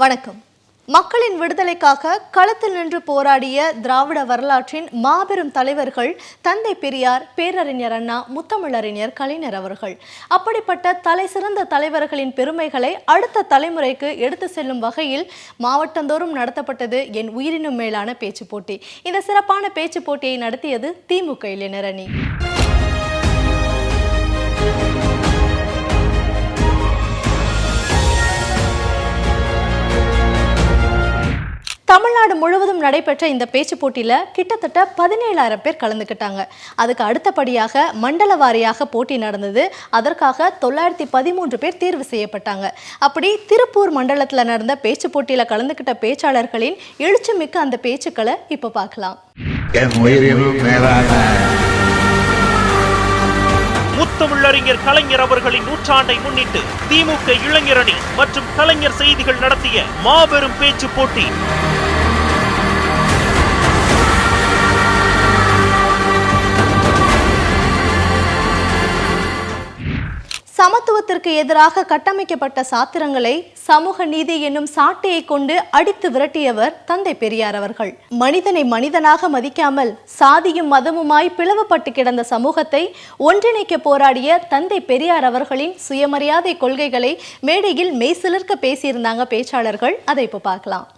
வணக்கம். மக்களின் விடுதலைக்காக களத்தில் நின்று போராடிய திராவிட வரலாற்றின் மாபெரும் தலைவர்கள் தந்தை பெரியார் பேரறிஞர் அண்ணா முத்தமிழறிஞர் கலைஞர் அவர்கள். அப்படிப்பட்ட தலை சிறந்த தலைவர்களின் பெருமைகளை அடுத்த தலைமுறைக்கு எடுத்து செல்லும் வகையில் மாவட்டந்தோறும் நடத்தப்பட்டது என் உயிரினும் மேலான பேச்சு போட்டி. இந்த சிறப்பான பேச்சு போட்டியை நடத்தியது திமுக இளைஞர் தமிழ்நாடு முழுவதும் நடைபெற்ற இந்த பேச்சு போட்டியில கிட்டத்தட்ட பதினேழாயிரம் பேர் கலந்துக்கிட்டாங்க. அதுக்கு அடுத்தபடியாக மண்டல வாரியாக போட்டி நடந்தது. அதற்காக தொள்ளாயிரத்தி பதிமூன்று பேர் தேர்வு செய்யப்பட்டாங்க. அப்படி திருப்பூர் மண்டலத்தில் நடந்த பேச்சு போட்டியில கலந்துக்கிட்ட பேச்சாளர்களின் எழுச்சிமிக்க அந்த பேச்சுக்களை இப்போ பார்க்கலாம். முத்தமிழறிஞர் கலைஞர் அவர்களின் நூற்றாண்டை முன்னிட்டு திமுக இளைஞரணி மற்றும் கலைஞர் செய்திகள் நடத்திய மாபெரும் பேச்சு போட்டி. சமத்துவத்திற்கு எதிராக கட்டமைக்கப்பட்ட சாத்திரங்களை சமூக நீதி என்னும் சாட்டையை கொண்டு அடித்து விரட்டியவர் தந்தை பெரியார் அவர்கள். மனிதனை மனிதனாக மதிக்காமல் சாதியும் மதமுமாய் பிளவுபட்டு கிடந்த சமூகத்தை ஒன்றிணைக்க போராடிய தந்தை பெரியார் அவர்களின் சுயமரியாதை கொள்கைகளை மேடையில் மெய்சிலிர்க்க பேசியிருந்தாங்க பேச்சாளர்கள். அதை இப்போ பார்க்கலாம்.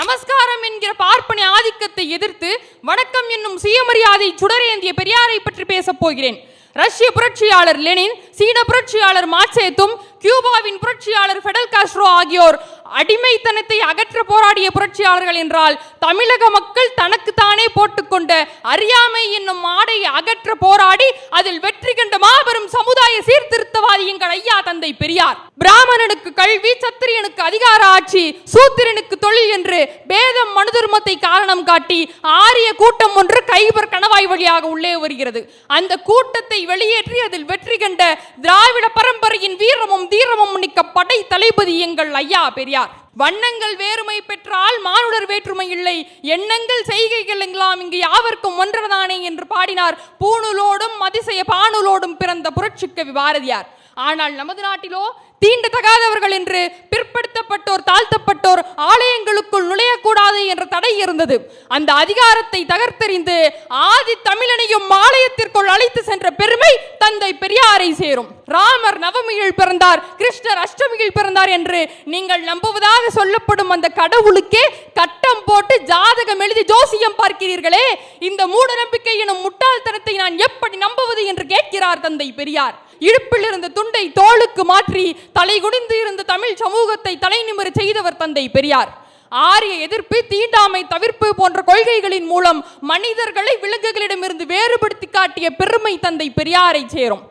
நமஸ்காரம் என்கிற பார்ப்பனை ஆதிக்கத்தை எதிர்த்து வணக்கம் என்னும் சுயமரியாதை சுடரேந்திய பெரியாரை பற்றி பேசப் போகிறேன். ரஷ்ய புரட்சியாளர் லெனின் சீன புரட்சியாளர் மாச்சேத்தும் கியூபாவின் புரட்சியாளர் ஃபெடல் காஸ்ட்ரோ ஆகியோர் அடிமைத்தனத்தை அகற்ற போராடிய புரட்சியாளர்கள் என்றால் தமிழக மக்கள் தனக்குத்தானே போட்டுக்கொண்ட அறியாமை என்னும் ஆடை அகற்ற போராடி அதில் வெற்றி கண்ட மாபெரும் சமுதாய சீர்திருத்தவாதி எங்கள் ஐயா தந்தை பெரியார். பிராமணனுக்கு கல்வி சத்திரியனுக்கு அதிகார ஆட்சி சூத்திரனுக்கு தொழில் என்று பேதம் மனுதர்மத்தை காரணம் காட்டி ஆரிய கூட்டம் ஒன்று கைபர் கணவாய் வழியாக உள்ளே வருகிறது. அந்த கூட்டத்தை வெளியேற்றி அதில் வெற்றி கண்ட திராவிட பரம்பரையின் வீரமும் தீரமும் மிக்க படை தளபதி எங்கள் ஐயா பெரியார். வண்ணங்கள் வேறுமை பெற்றால் மானுடர் வேற்றுமை இல்லை. எண்ணங்கள் செய்கைகள் எல்லாம் இங்கு யாவர்க்கும் ஒன்றதானே என்று பாடினார். பூணூலோடும் அதிசய பானூலோடும் பிறந்த புரட்சிக்கவி பாரதியார். ஆனால் நமது நாட்டிலோ தீண்டத்தகாதவர்கள் என்று பிற்படுத்தப்பட்டோர் தாழ்த்தப்பட்டோர் ஆலயங்களுக்குள் நுழையக்கூடாது என்ற தடை இருந்தது. அந்த அதிகாரத்தை தகர்த்தெறிந்து ஆதி தமிழனையும் ஆலயத்திற்குள் அழைத்து சென்ற பெருமை தந்தை பெரியாரை சேரும். ராமர் நவமியில் பிறந்தார் கிருஷ்ணர் அஷ்டமியில் பிறந்தார் என்று நீங்கள் நம்புவதாக சொல்லப்படும் அந்த கடவுளுக்கே கட்டம் போட்டு ஜாதகம் எழுதி ஜோசியம் பார்க்கிறீர்களே. இந்த மூட நம்பிக்கை எனும் முட்டாள்தனத்தை நான் எப்படி நம்புவது என்று கேட்கிறார் தந்தை பெரியார். இடுப்பில் இருந்த துண்டை தோளுக்கு மாற்றி தலைகுனிந்து இருந்த தமிழ் சமூகத்தை தலை நிமிர செய்தவர் தந்தை பெரியார். ஆரிய எதிர்ப்பு தீண்டாமை தவிர்ப்பு போன்ற கொள்கைகளின் மூலம் மனிதர்களை விலங்குகளிடமிருந்து வேறுபடுத்தி காட்டிய பெருமை தந்தை பெரியாரை சேரும்.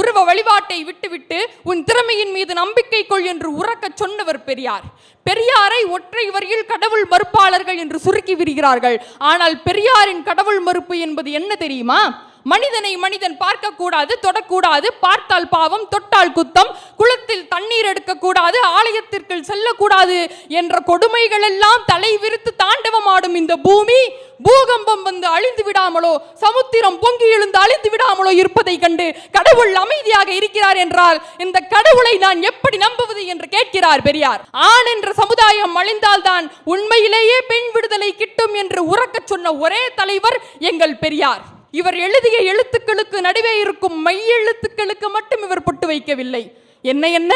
உருவ வழிபாட்டை விட்டுவிட்டு உன் திறமையின் மீது நம்பிக்கை கொள் என்று உறக்கச் சொன்னவர் பெரியார். பெரியாரை ஒற்றை வரியில் கடவுள் மறுப்பாளர்கள் என்று சுருக்கி விடுகிறார்கள் ஆனால் பெரியாரின் கடவுள் மறுப்பு என்பது என்ன தெரியுமா? மனிதனை மனிதன் பார்க்க கூடாது தொடக்கூடாது. பார்த்தால் பாவம் தொட்டால் குத்தம். குளத்தில் தண்ணீர் எடுக்கக்கூடாது ஆலயத்திற்குள் செல்லக்கூடாது என்ற கொடுமைகள் எல்லாம் தலை விரித்து தாண்டவமாடும் இந்த பூமி. பூகம்பம் வந்து அழிந்து விடாமலோ சமுத்திரம் பொங்கி எழுந்து அழிந்து விடாமலோ இருப்பதை கண்டு கடவுள் அமைதியாக இருக்கிறார் என்றால் இந்த கடவுளை நான் எப்படி நம்புவது என்று கேட்கிறார் பெரியார். ஆண் என்ற சமுதாயம் அழிந்தால்தான் உண்மையிலேயே பெண் விடுதலை கிட்டும் என்று உறக்கச் சொன்ன ஒரே தலைவர் எங்கள் பெரியார். இவர் எழுதிய எழுத்துக்களுக்கு நடுவே இருக்கும் மையெழுத்துக்களுக்கு மட்டும் இவர் பொட்டு வைக்கவில்லை. என்ன என்ன?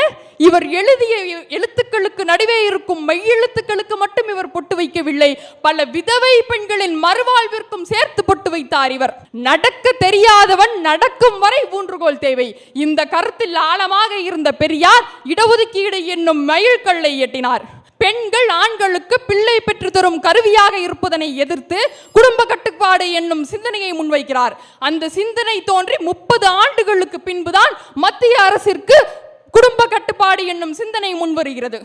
இவர் எழுதிய எழுத்துக்களுக்கு நடுவே இருக்கும் மெய்யெழுத்துக்களுக்கு மட்டும் இவர் பொட்டு வைக்கவில்லை. பல விதவை பெண்களின் மறுவாழ்விற்கும் சேர்த்து பொட்டு வைத்தார் இவர். நடக்க தெரியாதவன் நடக்கும் வரை ஊன்றுகோல் தேவை. இந்த கருத்தில் ஆழமாக இருந்த பெரியார் இடஒதுக்கீடு என்னும் மயில்கல்லை எட்டினார். பெண்கள் ஆண்களுக்கு பிள்ளை பெற்று ஒரு கருவியாக இருப்பதனை எதிர்த்து குடும்ப கட்டுப்பாடு என்னும் சிந்தனையை முன்வைக்கிறார். அந்த சிந்தனை தோன்றி முப்பது ஆண்டுகளுக்கு பின்புதான் மத்திய அரசிற்கு குடும்ப கட்டுப்பாடு என்னும் சிந்தனை முன்வருகிறது.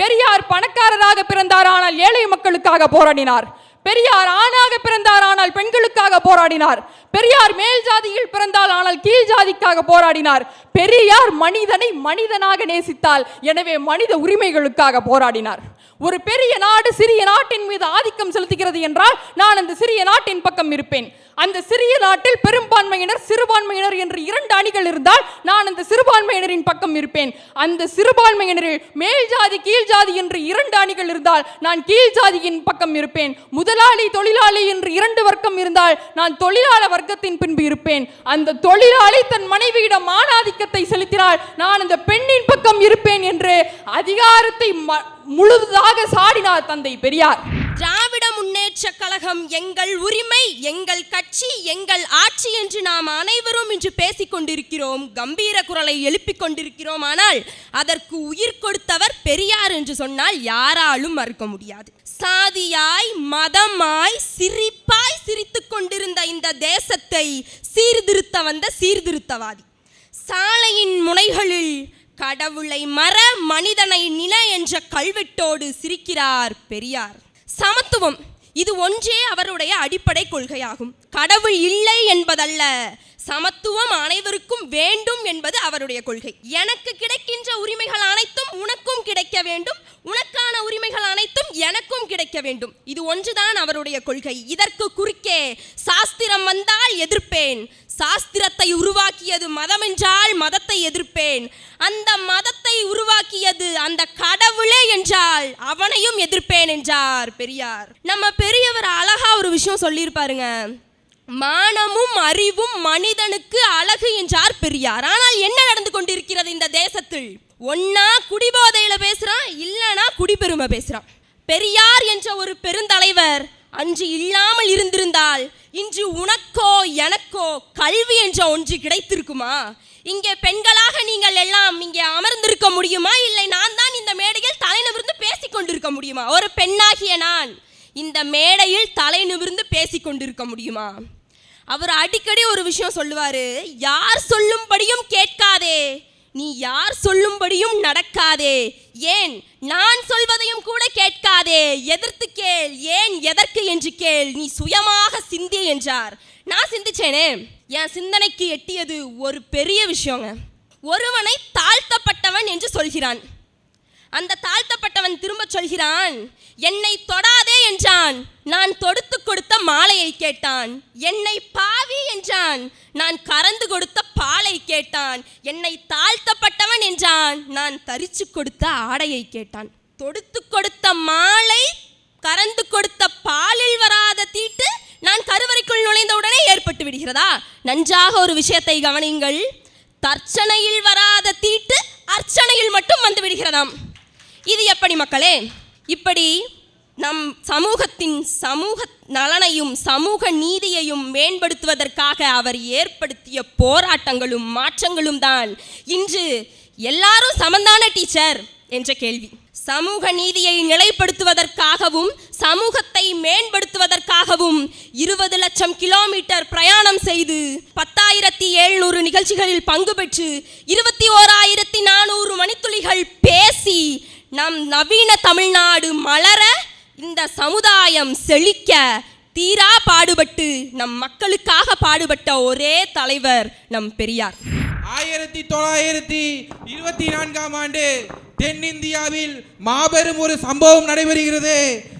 பெரியார் பணக்காரராக பிறந்தார் ஆனால் ஏழை மக்களுக்காக போராடினார். பெரியார் ஆணாக பிறந்தார் ஆனால் பெண்களுக்காக போராடினார். பெரியார் மேல் ஜாதியில் பிறந்தால் ஆனால் கீழ் ஜாதிக்காக போராடினார். பெரியார் மனிதனை மனிதனாக நேசித்தால் எனவே மனித உரிமைகளுக்காக போராடினார். ஒரு பெரிய நாடு சிறிய நாட்டின் மீது ஆதிக்கம் செலுத்துகிறது என்றால் நான் அந்த சிறிய நாட்டின் பக்கம் இருப்பேன். அந்த சிறிய நாட்டில் பெரும்பான்மையினர் சிறுபான்மையினர் என்று இரண்டு அணிகள் இருந்தால் நான் அந்த சிறுபான்மையினரின் பக்கம் இருப்பேன். அந்த சிறுபான்மையினரில் மேல் ஜாதி கீழ் ஜாதி என்று இரண்டு அணிகள் இருந்தால் நான் கீழ் ஜாதியின் பக்கம் இருப்பேன். முதலாளி தொழிலாளி என்று இரண்டு வர்க்கம் இருந்தால் நான் தொழிலாள வர்க்கத்தின் பின்பு இருப்பேன். அந்த தொழிலாளி தன் மனைவியிடம் மானாதிக்கத்தை செலுத்தினால் நான் அந்த பெண்ணின் பக்கம் இருப்பேன் என்று அதிகாரத்தை ம- முழுதாக சாடினார் தந்தை பெரியார். திராவிட முன்னேற்ற கழகம் எங்கள் உரிமை எங்கள் கட்சி எங்கள் ஆட்சி என்று நாம் அனைவரும் இன்று பேசிக் கொண்டிருக்கிறோம். கம்பீர குரலை எழுப்பிக் கொண்டிருக்கிறோம். ஆனால் அதற்கு உயிர் கொடுத்தவர் பெரியார் என்று சொன்னால் யாராலும் மறுக்க முடியாது. சாதியாய் மதமாய் சிரிப்பாய் சிரித்துக் கொண்டிருந்த இந்த தேசத்தை சீர்திருத்த வந்த சீர்திருத்தவாதி. சாலையின் முனைகளில் கடவுளை மற மனிதனை நில என்ற கல்வெட்டோடு சிரிக்கிறார் பெரியார். சமத்துவம் இது ஒன்றே அவருடைய அடிப்படை கொள்கையாகும். கடவுள் இல்லை என்பதல்ல. சமத்துவம் அனைவருக்கும் வேண்டும் என்பது அவருடைய கொள்கை. எனக்கு கிடைக்கின்ற உரிமைகள் அனைத்தும் உனக்கும் கிடைக்க வேண்டும். உனக்கான உரிமைகள் அனைத்தும் எனக்கும் கிடைக்க வேண்டும். இது ஒன்றுதான் அவருடைய கொள்கை. இதற்கு குறுக்கே சாஸ்திரம் வந்தால் எதிர்ப்பேன். சாஸ்திரத்தை உருவாக்கியது மதம் என்றால் மதத்தை எதிர்ப்பேன். அந்த மதத்தை உருவாக்கியது அந்த கடவுளே என்றால் அவனையும் எதிர்ப்பேன் என்றார் பெரியார். நம்ம பெரியவர் அழகா ஒரு விஷயம் சொல்லியிருப்பாருங்க. மானமும் அறிவும் மனிதனுக்கு அழகு என்றார் பெரியார். ஆனால் என்ன நடந்து கொண்டிருக்கிறது இந்த தேசத்தில்? ஒன்னா குடிபோதையில பேசுறான் இல்லைன்னா குடிபெருமை பேசுறான். பெரியார் என்ற ஒரு பெருந்தலைவர் அன்று இல்லாமல் இருந்திருந்தால் இன்று உனக்கோ எனக்கோ கல்வி என்ற ஒன்று கிடைத்திருக்குமா? இங்கே பெண்களாக நீங்கள் எல்லாம் இங்கே அமர்ந்திருக்க முடியுமா? இல்லை நான் தான் இந்த மேடையில் தலை நிமிர்ந்து பேசிக் கொண்டிருக்க முடியுமா? ஒரு பெண்ணாகிய நான் இந்த மேடையில் தலை நிமிர்ந்து பேசிக் கொண்டிருக்க முடியுமா? அவர் அடிக்கடி ஒரு விஷயம் சொல்லுவார் யார் சொல்லும்படியும் கேட்காதே நீ யார் சொல்லும்படியும் நடக்காதே ஏன் நான் சொல்வதையும் கூட கேட்காதே எதிர்த்து கேள் ஏன் எதற்கு என்று கேள் நீ சுயமாக சிந்தி என்றார். நான் சிந்திச்சேனே என் சிந்தனைக்கு எட்டியது ஒரு பெரிய விஷயங்க. ஒருவனை தாழ்த்தப்பட்டவன் என்று சொல்கிறான். அந்த தாழ்த்தப்பட்டவன் திரும்ப சொல்கிறான் என்னை தொடாதே என்றான். நான் தொடுத்து கொடுத்த மாலையை கேட்டான். என்னை பாவி என்றான். நான் கறந்து கொடுத்த பாலை கேட்டான். என்னை தாழ்த்தப்பட்டவன் என்றான். நான் தரிச்சு கொடுத்த ஆடையை கேட்டான். தொடுத்து கொடுத்த மாலை கறந்து கொடுத்த பாலில் வராத தீட்டு நான் கருவறைக்குள் நுழைந்த உடனே ஏற்பட்டு விடுகிறதா? நன்றாக ஒரு விஷயத்தை கவனியுங்கள். தர்ச்சனையில் வராத தீட்டு அர்ச்சனையில் மட்டும் வந்து விடுகிறதாம். இது எப்படி மக்களே? இப்படி நம் சமூகத்தின் சமூக நலனையும் சமூக நீதியையும் மேம்படுத்துவதற்காக அவர் ஏற்படுத்திய போராட்டங்களும் மாற்றங்களும் தான். இன்று எல்லாரும் சமந்தான டீச்சர் என்ற கேள்வி. சமூக நீதியை நிலைப்படுத்துவதற்காகவும் சமூகத்தை மேம்படுத்துவதற்காகவும் இருபது லட்சம் கிலோமீட்டர் பிரயாணம் செய்து பத்தாயிரத்தி எழுநூறு நிகழ்ச்சிகளில் பங்கு பெற்று இருபத்தி ஓராயிரத்தி நானூறு மணித்துளிகள் பேசி நம் நவீன தமிழ்நாடு மலர இந்த சமுதாயம் செழிக்க தீரா பாடுபட்டு நம் மக்களுக்காக பாடுபட்ட ஒரே தலைவர் நம் பெரியார். ஆயிரத்தி தொள்ளாயிரத்தி இருபத்தி நான்காம் ஆண்டு தென்னிந்தியாவில் மாபெரும் ஒரு சம்பவம் நடைபெறுகிறது.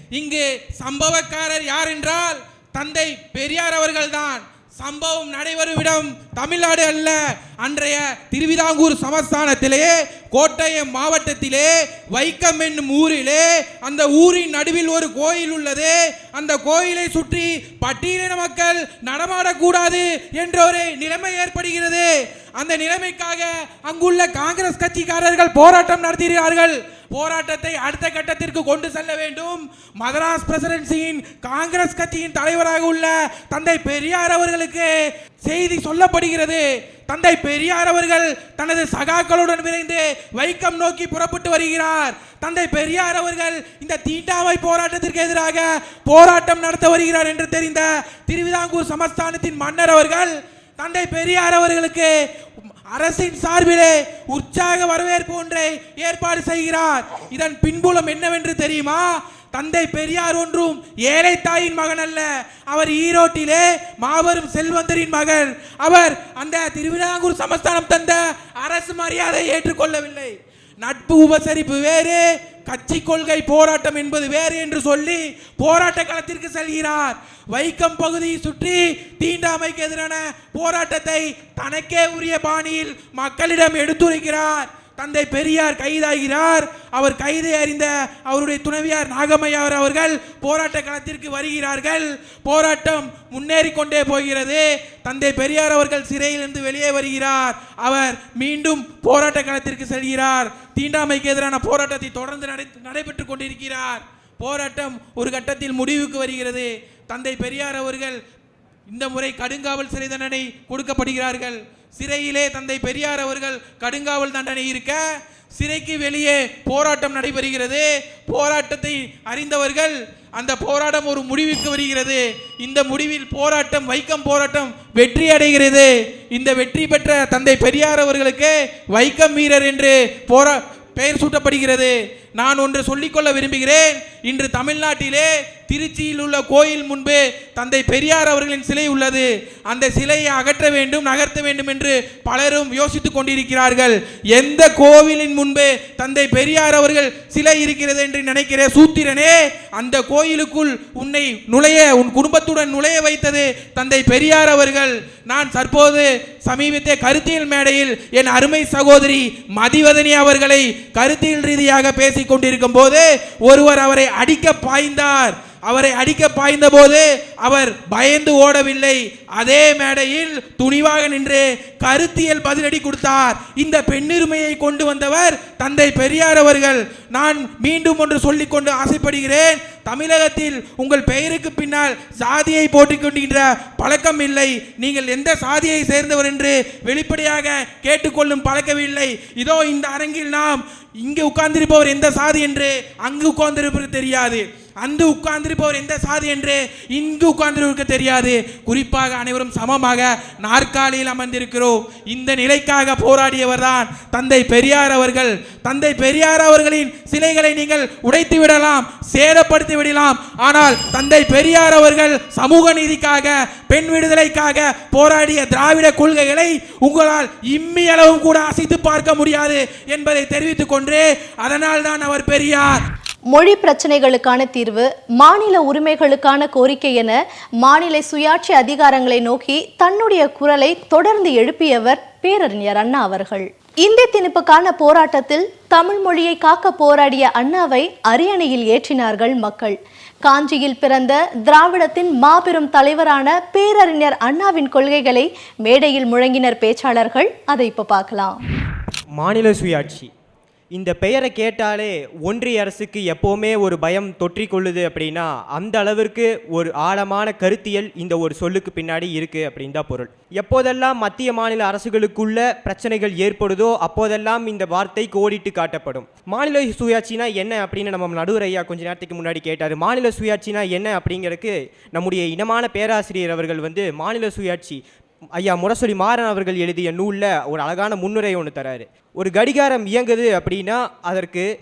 இங்கு சம்பவக்காரர் யார் என்றால் தந்தை பெரியார் அவர்கள்தான். சம்பவம் நடைபெறும் இடம் தமிழ்நாடு அல்ல அன்றைய திருவிதாங்கூர் சமஸ்தானத்திலேயே கோட்டயம் மாவட்டத்திலே வைக்கம் என்னும் ஊரிலே அந்த ஊரின் நடுவில் ஒரு கோயில் உள்ளது. அந்த கோயிலை சுற்றி பட்டியலின மக்கள் நடமாடக்கூடாது என்ற ஒரு நிலைமை ஏற்படுகிறது. அந்த நிலைமைக்காக அங்குள்ள காங்கிரஸ் கட்சிக்காரர்கள் போராட்டம் நடத்துகிறார்கள் போராட்டத்தை அடுத்த கட்டத்திற்கு கொண்டு செல்ல வேண்டும். மதராஸ் பிரசிடென்சியின் காங்கிரஸ் கட்சியின் தலைவராக உள்ள தந்தை பெரியார் அவர்களுக்கு செய்தி சொல்லப்படுகிறது. தந்தை பெரியார் அவர்கள் தனது சகாக்களுடன் விரைந்து வைக்கம் நோக்கி புறப்பட்டு வருகிறார். தந்தை பெரியார் அவர்கள் இந்த தீண்டாமை போராட்டத்திற்கு எதிராக போராட்டம் நடத்த வருகிறார் என்று தெரிந்த திருவிதாங்கூர் சமஸ்தானத்தின் மன்னர் அவர்கள் தந்தை பெரியார் அவர்களுக்கு அரசின் சார்பிலே உற்சாக வரவேற்பு ஒன்றை ஏற்பாடு செய்கிறார். இதன் பின்புலம் என்னவென்று தெரியுமா? தந்தை பெரியார் ஒன்றும் ஏழை தாயின் மகன் அல்ல. அவர் ஈரோட்டிலே மாபெரும் செல்வந்தரின் மகன் அவர் அந்த திருவிதாங்கூர் சமஸ்தானம் தந்த அரசு மரியாதை ஏற்றுக்கொள்ளவில்லை. நட்பு உபசரிப்பு வேறு கட்சி கொள்கை போராட்டம் என்பது வேறு என்று சொல்லி போராட்ட களத்திற்கு செல்கிறார். வைக்கம் பகுதியை சுற்றி தீண்டாமைக்கு எதிரான போராட்டத்தை தனக்கே உரிய பாணியில் மக்களிடம் எடுத்துரைக்கிறார். தந்தை பெரியார் கைதாகிறார். அவர் கைதை அறிந்த அவருடைய துணைவியார் நாகம்மையார் அவர்கள் போராட்ட களத்திற்கு வருகிறார்கள். போராட்டம் முன்னேறி கொண்டே போகிறது. தந்தை பெரியார் அவர்கள் சிறையிலிருந்து வெளியே வருகிறார். அவர் மீண்டும் போராட்ட களத்திற்கு செல்கிறார். தீண்டாமைக்கு எதிரான போராட்டத்தை தொடர்ந்து நடை நடைபெற்று கொண்டிருக்கிறார். போராட்டம் ஒரு கட்டத்தில் முடிவுக்கு வருகிறது. தந்தை பெரியார் அவர்கள் இந்த முறை கடுங்காவல் சிறை தண்டனை கொடுக்கப்படுகிறார்கள். சிறையிலே தந்தை பெரியார் அவர்கள் கடுங்காவல் தண்டனை இருக்க சிறைக்கு வெளியே போராட்டம் நடைபெறுகிறது. போராட்டத்தை அறிந்தவர்கள் அந்த போராட்டம் ஒரு முடிவுக்கு வருகிறது. இந்த முடிவில் போராட்டம் வைக்கம் போராட்டம் வெற்றி அடைகிறது. இந்த வெற்றி பெற்ற தந்தை பெரியார் அவர்களுக்கு வைக்கம் வீரர் என்று போரா பெயர் சூட்டப்படுகிறது. நான் ஒன்று சொல்லிக்கொள்ள விரும்புகிறேன். இன்று தமிழ்நாட்டிலே திருச்சியில் உள்ள கோயில் முன்பு தந்தை பெரியார் அவர்களின் சிலை உள்ளது. அந்த சிலையை அகற்ற வேண்டும் நகர்த்த வேண்டும் என்று பலரும் யோசித்துக் கொண்டிருக்கிறார்கள். எந்த கோவிலின் முன்பு தந்தை பெரியார் அவர்கள் சிலை இருக்கிறது என்று நினைக்கிற சூத்திரனே அந்த கோயிலுக்குள் உன்னை நுழைய உன் குடும்பத்துடன் நுழைய வைத்தது தந்தை பெரியார் அவர்கள். நான் தற்போது சமீபத்திய கருத்தியல் மேடையில் என் அருமை சகோதரி மதிவதனி அவர்களை கருத்தியல் ரீதியாக பேசிக் கொண்டிருக்கும் போது ஒருவர் அவரை அடிக்க பாய்ந்தார். அவரை அடிக்க பாய்ந்த போது அவர் பயந்து ஓடவில்லை. அதே மேடையில் துணிவாக நின்று கருத்தியல் பதிலடி கொடுத்தார். இந்த பெண்ணுரிமையை கொண்டு வந்தவர் தந்தை பெரியார் அவர்கள். நான் மீண்டும் ஒன்று சொல்லிக்கொண்டு ஆசைப்படுகிறேன். தமிழகத்தில் உங்கள் பெயருக்கு பின்னால் சாதியை போட்டிக் கொண்டிருக்கின்ற பழக்கம் இல்லை. நீங்கள் எந்த சாதியை சேர்ந்தவர் என்று வெளிப்படையாக கேட்டுக்கொள்ளும் பழக்கமில்லை இதோ இந்த அரங்கில் நாம் இங்கே உட்கார்ந்திருப்பவர் எந்த சாதி என்று அங்கு உட்கார்ந்திருப்பது தெரியாது. அந்த உட்கார்ந்திருப்பவர் எந்த சாதி என்று இங்கு உட்கார்ந்திருக்க தெரியாது. குறிப்பாக அனைவரும் சமமாக நாற்காலியில் அமர்ந்திருக்கிறோம். இந்த நிலைக்காக போராடியவர் தான் தந்தை பெரியார் அவர்கள். தந்தை பெரியார் அவர்களின் சிலைகளை நீங்கள் உடைத்து விடலாம் சேதப்படுத்தி விடலாம். ஆனால் தந்தை பெரியார் அவர்கள் சமூக நீதிக்காக பெண் விடுதலைக்காக போராடிய திராவிட கொள்கைகளை உங்களால் இம்மி அளவும் கூட அசைத்து பார்க்க முடியாது என்பதை தெரிவித்துக் கொண்டு அதனால் தான் அவர் பெரியார். மொழி பிரச்சனைகளுக்கான தீர்வு மாநில உரிமைகளுக்கான கோரிக்கை என மாநில சுயாட்சி அதிகாரங்களை நோக்கி தன்னுடைய குரலை தொடர்ந்து எழுப்பியவர் பேரறிஞர் அண்ணா அவர்கள். இந்தி திணிப்புக்கான போராட்டத்தில் தமிழ் மொழியை காக்க போராடிய அண்ணாவை அரியணையில் ஏற்றினார்கள் மக்கள். காஞ்சியில் பிறந்த திராவிடத்தின் மாபெரும் தலைவரான பேரறிஞர் அண்ணாவின் கொள்கைகளை மேடையில் முழங்கினர் பேச்சாளர்கள். அதை இப்ப பார்க்கலாம். மாநில சுயாட்சி. இந்த பெயரை கேட்டாலே ஒன்றிய அரசுக்கு எப்போவுமே ஒரு பயம் தொற்றிக்கொள்ளுது அப்படின்னா அந்த அளவிற்கு ஒரு ஆழமான கருத்தியல் இந்த ஒரு சொல்லுக்கு பின்னாடி இருக்குது அப்படின்னு தான் பொருள். எப்போதெல்லாம் மத்திய மாநில அரசுகளுக்குள்ள பிரச்சனைகள் ஏற்படுதோ அப்போதெல்லாம் இந்த வார்த்தை கோடிட்டு காட்டப்படும். மாநில சுயாட்சினா என்ன அப்படின்னு நம்ம நடுவர் ஐயா கொஞ்ச நேரத்துக்கு முன்னாடி கேட்டார். மாநில சுயாட்சினா என்ன அப்படிங்கிறதுக்கு நம்முடைய இனமான பேராசிரியர் அவர்கள் வந்து மாநில சுயாட்சி ஐயா முரசொலி மாறன் அவர்கள் எழுதிய நூலில் ஒரு அழகான முன்னுரை ஒன்று தராரு. ஒரு கடிகாரம் இயங்குது அப்படின்னா அதற்கு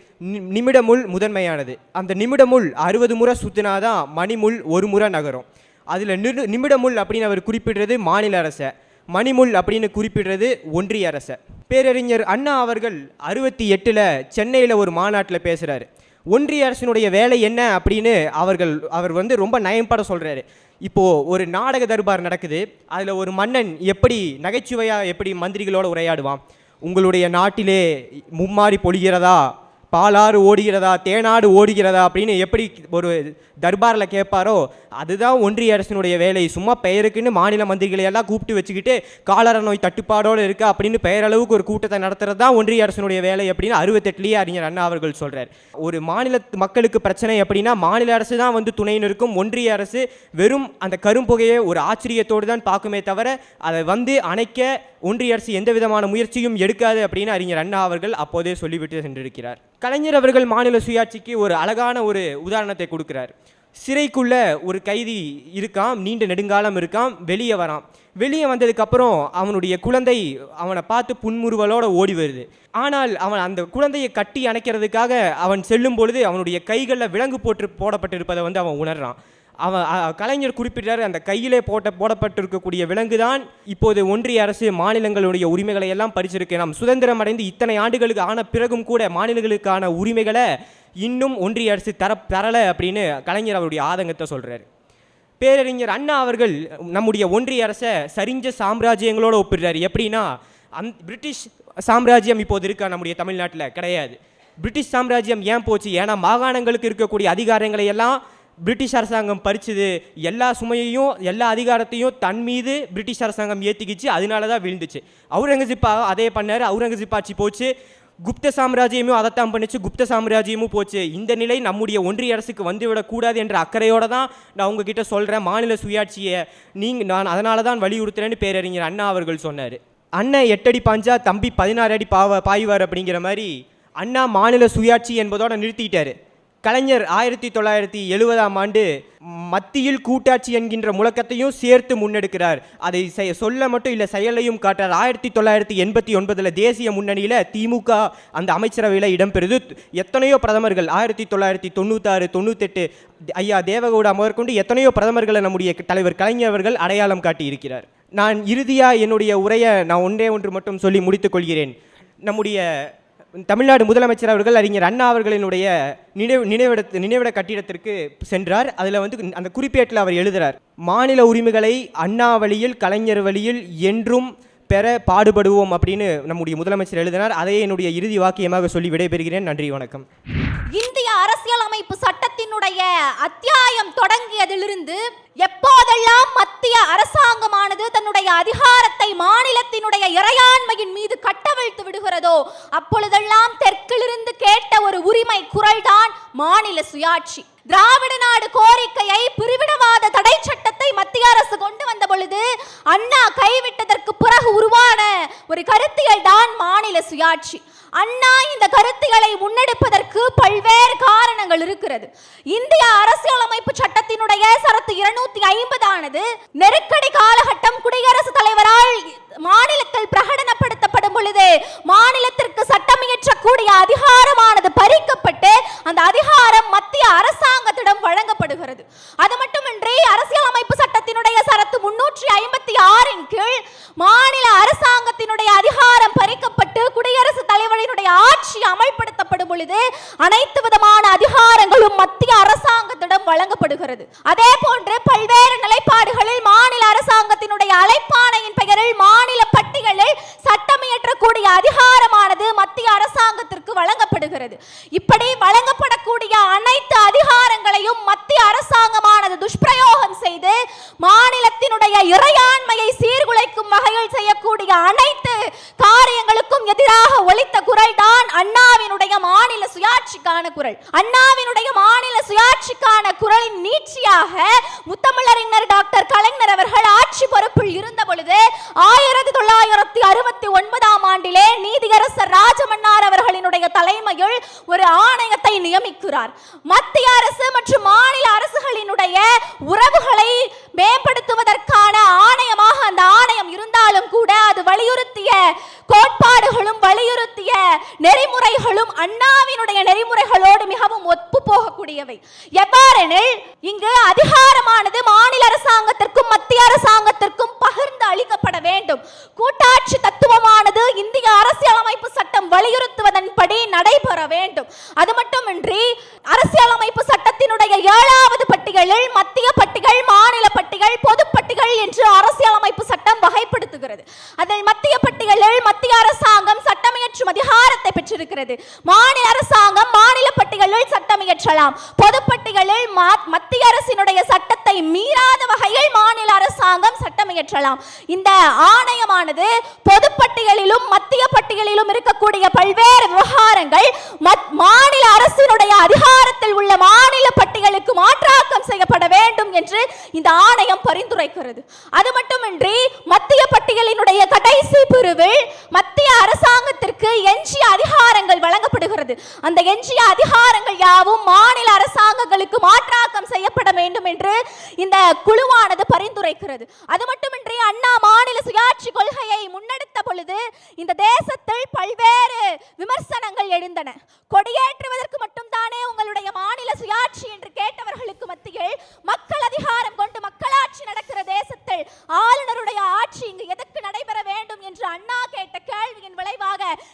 நிமிடமுள் முதன்மையானது. அந்த நிமிடமுள் அறுபது முறை சுற்றினாதான் மணிமுள் ஒரு முறை நகரும். அதில் நிரு நிமிடமுள் அப்படின்னு அவர் குறிப்பிடுறது மாநில அரசை. மணிமுள் அப்படின்னு குறிப்பிடுறது ஒன்றிய அரசை. பேரறிஞர் அண்ணா அவர்கள் அறுபத்தி எட்டில் சென்னையில் ஒரு மாநாட்டில் பேசுகிறாரு ஒன்றிய அரசினுடைய வேலை என்ன அப்படின்னு அவர்கள் அவர் வந்து ரொம்ப நயம்பட சொல்கிறாரு இப்போது ஒரு நாடக தர்பார் நடக்குது. அதில் ஒரு மன்னன் எப்படி நகைச்சுவையாக எப்படி மந்திரிகளோட உரையாடுவான்? உங்களுடைய நாட்டிலே மும்மாறி பொழிகிறதா? பாலாறு ஓடுகிறதா தேனாடு ஓடுகிறதா அப்படின்னு எப்படி ஒரு தர்பாரில் கேட்பாரோ அதுதான் ஒன்றிய அரசினுடைய வேலை. சும்மா பெயருக்குன்னு மாநில மந்திரிகளை எல்லாம் கூப்பிட்டு வச்சுக்கிட்டு காலர நோய் தட்டுப்பாடோடு இருக்கு அப்படின்னு பெயரளவுக்கு ஒரு கூட்டத்தை நடத்துறது தான் ஒன்றிய அரசினுடைய வேலை அப்படின்னு அறுபத்தெட்டுலேயே அறிஞர் அண்ணா அவர்கள் சொல்கிறார் ஒரு மாநில மக்களுக்கு பிரச்சனை அப்படின்னா மாநில அரசு தான் வந்து துணை நிற்கும். ஒன்றிய அரசு வெறும் அந்த கரும்புகையை ஒரு ஆச்சரியத்தோடு தான் பார்க்குமே தவிர அதை வந்து அணைக்க ஒன்றிய அரசு எந்த விதமான முயற்சியும் எடுக்காது அப்படின்னு அறிஞர் அண்ணா அவர்கள் அப்போதே சொல்லிவிட்டு சென்றிருக்கிறார். கலைஞர் அவர்கள் மாநில சுயாட்சிக்கு ஒரு அழகான ஒரு உதாரணத்தை கொடுக்குறார். சிறைக்குள்ள ஒரு கைதி இருக்கான் நீண்ட நெடுங்காலம் இருக்கான் வெளியே வரான் வெளியே வந்ததுக்கப்புறம் அவனுடைய குழந்தை அவனை பார்த்து புன்முறுவலோடு ஓடி வருது. ஆனால் அவன் அந்த குழந்தையை கட்டி அணைக்கிறதுக்காக அவன் செல்லும் பொழுது அவனுடைய கைகளில் விலங்கு போட்டு போடப்பட்டிருப்பதை வந்து அவன் உணர்றான். அவன் கலைஞர் குறிப்பிட்டார் அந்த கையிலே போட்ட போடப்பட்டிருக்கக்கூடிய விலங்கு தான் இப்போது ஒன்றிய அரசு மாநிலங்களுடைய உரிமைகளை எல்லாம் பறிச்சிருக்கு. நாம் சுதந்திரம் அடைந்து இத்தனை ஆண்டுகளுக்கு ஆன பிறகும் கூட மாநிலங்களுக்கான உரிமைகளை இன்னும் ஒன்றிய அரசு தர தரலை அப்படின்னு கலைஞர் அவருடைய ஆதங்கத்தை சொல்கிறார் பேரறிஞர் அண்ணா அவர்கள் நம்முடைய ஒன்றிய அரசை சரிஞ்ச சாம்ராஜ்யங்களோடு ஒப்பிடுறாரு. எப்படின்னா அந் பிரிட்டிஷ் சாம்ராஜ்யம் இப்போது இருக்கா நம்முடைய தமிழ்நாட்டில்? கிடையாது. பிரிட்டிஷ் சாம்ராஜ்யம் ஏன் போச்சு? ஏன்னா மாகாணங்களுக்கு இருக்கக்கூடிய அதிகாரங்களை எல்லாம் பிரிட்டிஷ் அரசாங்கம் பறிச்சுது எல்லா சுமையையும் எல்லா அதிகாரத்தையும் தன் மீது பிரிட்டிஷ் அரசாங்கம் ஏற்றிக்கிச்சு அதனால தான் விழுந்துச்சு. அவுரங்கசீப்பா அதே பண்ணார் அவுரங்கசீப் ஆட்சி போச்சு குப்த சாம்ராஜ்யமும் அதைத்தான் பண்ணிச்சு குப்த சாம்ராஜ்யமும் போச்சு. இந்த நிலை நம்முடைய ஒன்றிய அரசுக்கு வந்துவிடக்கூடாது என்ற அக்கறையோடு தான் நான் உங்ககிட்ட சொல்கிறேன் மாநில சுயாட்சியை. நீங்கள் நான் அதனால தான் வலியுறுத்துறேன்னு பேரறிஞர் அண்ணா அவர்கள் சொன்னார். அண்ணன் எட்டடி பாஞ்சா தம்பி பதினாறு அடி பாவ பாய்வார் அப்படிங்கிற மாதிரி அண்ணா மாநில சுயாட்சி என்பதோட நிறுத்திட்டாரு. கலைஞர் ஆயிரத்தி தொள்ளாயிரத்தி எழுபதாம் ஆண்டு மத்தியில் கூட்டாட்சி என்கின்ற முழக்கத்தையும் சேர்த்து முன்னெடுக்கிறார். அதை சொல்ல மட்டும் இல்லை செயலையும் காட்டார் ஆயிரத்தி தொள்ளாயிரத்தி எண்பத்தி ஒன்பதில் தேசிய முன்னணியில் திமுக அந்த அமைச்சரவையில் இடம்பெறுது. எத்தனையோ பிரதமர்கள் ஆயிரத்தி தொள்ளாயிரத்தி தொண்ணூத்தாறு தொண்ணூத்தெட்டு ஐயா தேவகவுடா முதற்கொண்டு எத்தனையோ பிரதமர்களை நம்முடைய தலைவர் கலைஞர்கள் அடையாளம் காட்டியிருக்கிறார். நான் இறுதியாக என்னுடைய உரையை நான் ஒன்றே ஒன்று மட்டும் சொல்லி முடித்துக் கொள்கிறேன். நம்முடைய தமிழ்நாடு முதலமைச்சர் அவர்கள் அறிஞர் அண்ணா அவர்களினுடைய நினைவு நினைவிட நினைவிட கட்டிடத்திற்கு சென்றார். அதில் வந்து அந்த குறிப்பேட்டில் அவர் எழுதுறார் மாநில உரிமைகளை அண்ணா வழியில் கலைஞர் வழியில் என்றும் பெற பாடுபடுவோம் அப்படின்னு நம்முடைய முதலமைச்சர் எழுதினார். அதையே என்னுடைய இறுதி வாக்கியமாக சொல்லி விடைபெறுகிறேன். நன்றி வணக்கம். இந்திய அரசியல் அமைப்பு சட்டத்தினுடைய அத்தியாயம் தொடங்கியதிலிருந்து எப்போதெல்லாம் மத்திய அரசாங்கமானது தன்னுடைய அதிகாரத்தை மாநிலத்தினுடைய இறையாண்மையின் மீது கட்டவிழ்த்து விடுகிறதோ அப்பொழுதெல்லாம் தெற்கிலிருந்து கேட்ட ஒரு உரிமை குரல்தான் மாநில சுயாட்சி. திராவிட நாடு கோரிக்கையை பிரிவினவாத தடை சட்டத்தை மத்திய அரசு கொண்டு வந்த பொழுது அண்ணா கைவிட்டதற்கு பிறகு உருவான ஒரு கருத்தியல் தான் மாநில சுயாட்சி. அண்ணா இந்த கருத்துகளை முன்னெடுப்பதற்கு பல்வேறு காரணங்கள் இருக்கிறது. இந்திய அரசியலமைப்பு சட்டத்தினுடைய சரத்து இருநூத்தி ஐம்பதானது நெருக்கடி காலகட்டம் குடியரசுத் தலைவரால் மாநிலத்தில் பிரகடனப்படுத்தப்படும் பொழுது மாநிலத்திற்கு சட்டம் இயற்றக்கூடிய அதிகாரமானது பறிக்கப்பட்டு அந்த அதிகாரம் மத்திய அரசாங்கத்திடம் வழங்கப்படுகிறது. அது மட்டுமின்றி அரசியலமைப்பு சட்டத்தினுடைய சரத்து முன்னூற்றி ஐம்பத்தி ஆறின் கீழ் மாநில அரசாங்கத்தினுடைய அதிகாரம் பறிக்கப்பட்டு குடியரசுத் தலைவரினுடைய ஆட்சி அமல்படுத்தப்படும் பொழுது அனைத்து விதமான அதிகாரங்களும் மத்திய அரசாங்கத்திடம் வழங்கப்படுகிறது. அதே போன்று பல்வேறு நிலைப்பாடுகளில் மாநில அரசாங்கத்தினுடைய அழைப்பாணையின் பெயரில் மாநில பட்டியலில் சட்டமியற்றக்கூடிய அதிகாரமானது மத்திய அரசாங்கத்திற்கு வழங்கப்படுகிறது இப்படி வழங்கப்படக்கூடிய அனைத்து அதிகாரங்களையும் மத்திய அரசாங்கமானது துஷ்பிரயோகம் செய்து மாநிலத்தினுடைய இறையாண்மையை சீர்குலைக்கும் வகையில் செய்யக்கூடிய அனைத்து காரியங்களுக்கும் எதிராக ஒலித்த குரல் தான் அண்ணாவினுடைய மாநில சுயாட்சிக்கான குரல் அண்ணாவினுடைய மாநில சுயாட்சிக்கான குரலின் நீட்சியாக முத்தமிழறிஞர் டாக்டர் கலைஞர் அவர்கள் ஆட்சி பொறுப்பில் இருந்த பொழுது ஆயிரத்தி தொள்ளாயிரத்தி அறுபத்தி ஒன்பதாம் ஆண்டிலே நீதியரசர் ராஜமன்னார் அவர்களினுடைய தலைமையில் ஒரு ஆணையத்தை பேசுகிறார். மத்திய அரசு மற்றும் மாநில அரசுகளினுடைய உறவுகளை மேம்படுத்துவதற்கான ஆணையமாக அந்த ஆணையம் இருந்தாலும் கூட அது வலியுறுத்திய கோட்பாடுகளும் வலியுறுத்திய நெறிமுறைகளும் அண்ணாவினுடைய நெறிமுறைகளோடு மிகவும் ஒப்பு போகக்கூடியவை எவ்வாறெனில் இங்கு அதிகாரமானது மாநில அரசாங்கத்திற்கும் மத்திய அரசாங்கத்திற்கும் பகிர்ந்து அளிக்கப்பட வேண்டும் கூட்டாட்சி தத்துவமானது இந்திய அரசியலமைப்பு சட்டம் வலியுறுத்துவதன்படி நடைபெற வேண்டும் அது மட்டுமின்றி அரசியலமைப்பு சட்டத்தினுடைய ஏழாவது பட்டியலில் மத்திய பட்டிகள் மாநில பட்டிகள் பொது பட்டிகள் என்று அரசியலமைப்பு சட்டம் நடத்துகிறது அதில் மத்திய பட்டியலில் மத்திய அரசாங்கம் சட்டமியற்றும் அதிகாரத்தை பெற்றிருக்கிறது. மாநில அரசாங்கம் மாநில பட்டியலில் சட்டம் இயற்றலாம் மத்திய அரசினுடைய சட்டத்தை மீறாத வகையில் மாநில அரசாங்கம் சட்டம் இயற்றலாம் இந்த ஆணையமானது பொதுப்பட்டியலிலும் மத்திய பட்டியலிலும் இருக்கக்கூடிய பல்வேறு விவகாரங்கள் மாநில அரசினுடைய அதிகாரத்தில் உள்ள மாநில பட்டியலுக்கு மாற்றாக்கம் செய்யப்பட வேண்டும் என்று இந்த ஆணையம் பரிந்துரைக்கிறது. அது மட்டுமின்றி மத்திய பட்டியலினுடைய கடைசி பிரிவில் மத்திய அரசாங்கத்திற்கு எஞ்சிய அதிகாரங்கள் வழங்கப்படுகிறது. அந்த எஞ்சிய அதிகாரங்கள் யாவும் மாநில அரசாங்கங்களுக்கு மாற்றாக வேண்டும் என்று இந்த குழுவானது பரிந்துரைக்கிறது. அது மட்டுமின்றி அண்ணா மாநில சுயாட்சி கொள்கையை முன்னெடுத்த பொழுது இந்த தேசத்தில் பல்வேறு விமர்சனங்கள் எழுந்தன. கொடியேற்றுவதற்கு மட்டும்தானே உங்களுடைய மாநில சுயாட்சி என்று கேட்டவர்களுக்கு மத்தியில் மக்கள் அதிகாரம் கொண்டு மக்களாட்சி நடக்கிற தேசத்தில் ஆளுநருடைய ஆட்சி இங்கு எதற்கு நடைபெற வேண்டும் என்று அண்ணா கேட்ட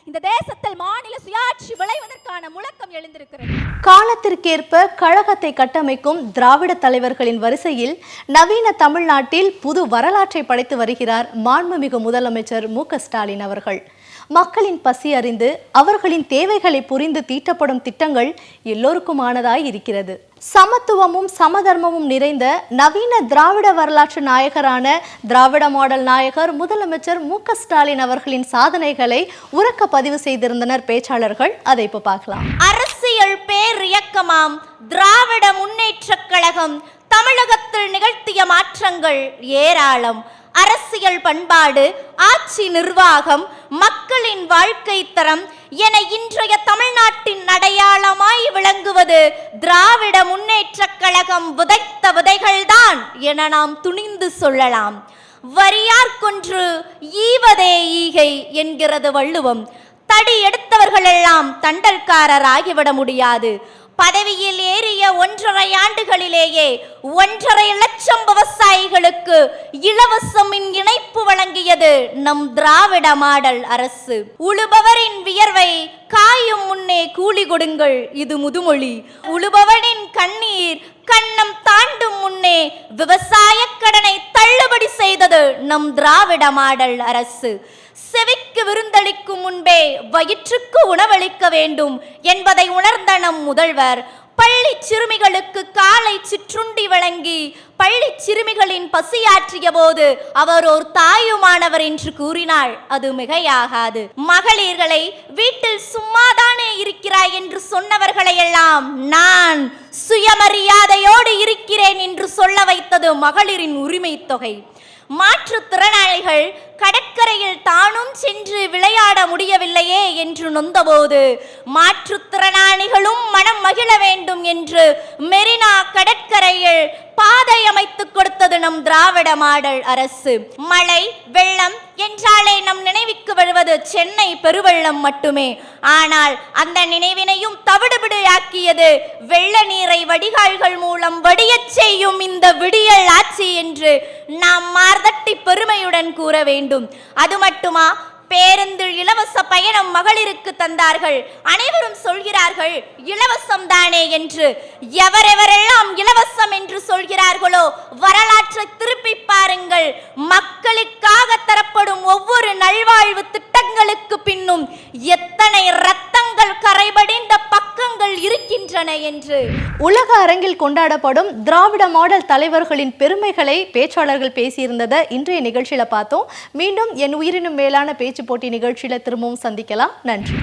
இந்த தேசத்தில் மாநில சுயாட்சி விளைவதற்கான முழக்கம் எழுந்திருக்கிறது. காலத்திற்கேற்ப கழகத்தை கட்டமைக்கும் திராவிட தலைவர்களின் வரிசையில் நவீன தமிழ்நாட்டில் புது வரலாற்றை படைத்து வருகிறார் மாண்புமிகு முதலமைச்சர் மு ஸ்டாலின் அவர்கள். மக்களின் பசி அறிந்து அவர்களின் தேவைகளை புரிந்து தீட்டப்படும் திட்டங்கள் எல்லோருக்குமானதாய் இருக்கிறது. சமத்துவமும் சமதர்மமும் நிறைந்த நவீன திராவிட வரலாற்று நாயகரான திராவிட மாடல் நாயகர் முதலமைச்சர் மு ஸ்டாலின் அவர்களின் சாதனைகளை உறக்க பதிவு செய்திருந்தனர் பேச்சாளர்கள். அதை இப்ப பார்க்கலாம். அரசியல் பேரியக்கமாம். திராவிட முன்னேற்ற கழகம் தமிழகத்தில் நிகழ்த்திய மாற்றங்கள் ஏராளம். அரசியல் பண்பாடு ஆட்சி நிர்வாகம் மக்களின் வாழ்க்கை தரம் என இன்றைய தமிழ்நாட்டின் அடையாளமாய் விளங்குவது திராவிட முன்னேற்ற கழகம் விதைத்த விதைகள்தான் என நாம் துணிந்து சொல்லலாம். வரியார் கொன்று ஈவதே ஈகை என்கிறது வள்ளுவம். தடி எடுத்தவர்களெல்லாம் தண்டல்காரர் ஆகிவிட முடியாது. பதவியில் ஏறிய ஒன்றரை ஆண்டுகளிலேயே ஒன்றரை லட்சம் விவசாயிகளுக்கு இலவச மின் இணைப்பு வழங்கியது நம் திராவிட மாடல் அரசு. உழுபவரின் வியர்வை காயும் முன்னே கூலி கொடுங்கள் இது முதுமொழி. உழுபவனின் கண்ணீர் கண்ணம் தாண்டும் முன்னே விவசாய கடனை தள்ளுபடி செய்தது நம் திராவிட மாடல் அரசு. செவிக்கு விருந்தளிக்கும் முன்பே வயிற்றுக்கு உணவளிக்க வேண்டும் என்பதை உணர்ந்த நம் முதல்வர் பள்ளி சிறுமிகளுக்கு காலை சிற்றுண்டி வழங்கி பள்ளி சிறுமிகளின் பசியாற்றிய போது அவர் ஒரு தாயுமானவர் என்று கூறினாள். அது மிகையாகாது. மகளிர்களை வீட்டில் சும்மாதானே இருக்கிறாய் என்று சொன்னவர்களை எல்லாம் நான் சுயமரியாதையோடு இருக்கிறேன் என்று சொல்ல வைத்தது மகளிரின் உரிமை தொகை. மாற்றுத்திறனாளிகள் கடற்கரையில் தானும் சென்று விளையாட முடியவில்லையே என்று நொந்தபோது மாற்றுத்திறனாளிகளும் மனம் மகிழ வேண்டும் என்று மெரினா கடற்கரையில் பாதை அமைத்துக் கொடுத்தது நம் திராவிட மாடல் அரசு. மழை வெள்ளம் என்றாலே நம் நினைவுக்கு வருவது சென்னை பெருவெள்ளம் மட்டுமே. ஆனால் அந்த நினைவினையும் தவிடுபிடியாக்கியது வெள்ள நீரை வடிகால்கள் மூலம் வடியச் செய்யும் இந்த விடியல் ஆட்சி என்று நாம் மார்தட்டி பெருமையுடன் கூற வேண்டும். அது மட்டுமா? பேருந்து இலவச பயணம் மகளிருக்கு தந்தார்கள். அனைவரும் சொல்கிறார்கள் இலவசம் தானே என்று. எவரெவரெல்லாம் இலவசம் என்று சொல்கிறார்களோ வரலாற்றை திருப்பி பாருங்கள். மக்களுக்காக தரப்படும் ஒவ்வொரு நல்வாழ்வு திட்டம் கண்களுக்கு பின்னும் எத்தனை ரத்தங்கள் கரைபடிந்த பக்கங்கள் இருக்கின்றன என்று. உலக அரங்கில் கொண்டாடப்படும் திராவிட மாடல் தலைவர்களின் பெருமைகளை பேச்சாளர்கள் பேசியிருந்ததை இன்றைய நிகழ்ச்சியில பார்த்தோம். மீண்டும் என் உயிரினும் மேலான பேச்சு போட்டி நிகழ்ச்சியில திரும்பவும் சந்திக்கலாம். நன்றி.